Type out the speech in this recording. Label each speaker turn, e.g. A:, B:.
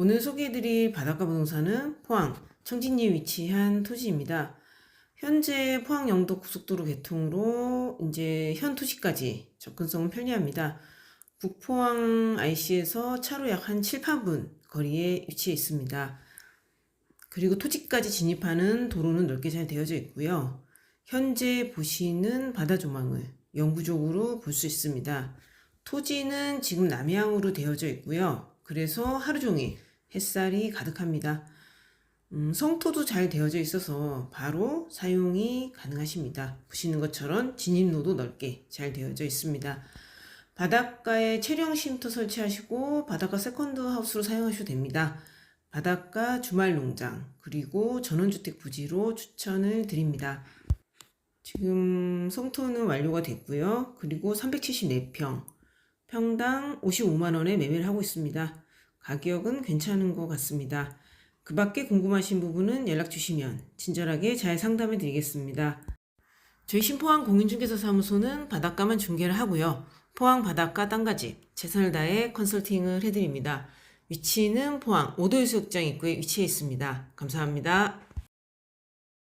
A: 오늘 소개해드릴 바닷가 부동산은 포항 청진리에 위치한 토지입니다. 현재 포항 영도 고속도로 개통으로 이제 현 토지까지 접근성은 편리합니다. 북포항 IC에서 차로 약 한 7, 8분 거리에 위치해 있습니다. 그리고 토지까지 진입하는 도로는 넓게 잘 되어져 있고요. 현재 보시는 바다 조망을 영구적으로 볼 수 있습니다. 토지는 지금 남향으로 되어져 있고요. 그래서 하루 종일 햇살이 가득합니다. 음, 성토도 잘 되어져 있어서 바로 사용이 가능하십니다. 보시는 것처럼 진입로도 넓게 잘 되어져 있습니다. 바닷가에 체령 쉼터 설치하시고 바닷가 세컨드 하우스로 사용하셔도 됩니다. 바닷가 주말 농장 그리고 전원주택 부지로 추천을 드립니다. 지금 성토는 완료가 됐고요. 그리고 374평, 평당 55만 원에 매매를 하고 있습니다. 가격은 괜찮은 것 같습니다. 그 밖에 궁금하신 부분은 연락 주시면 친절하게 잘 상담해 드리겠습니다. 저희 신포항 공인중개사 사무소는 바닷가만 중개를 하고요. 포항 바닷가 땅가집 최선을 다해 컨설팅을 해드립니다. 위치는 포항 오도해수욕장 입구에 위치해 있습니다. 감사합니다.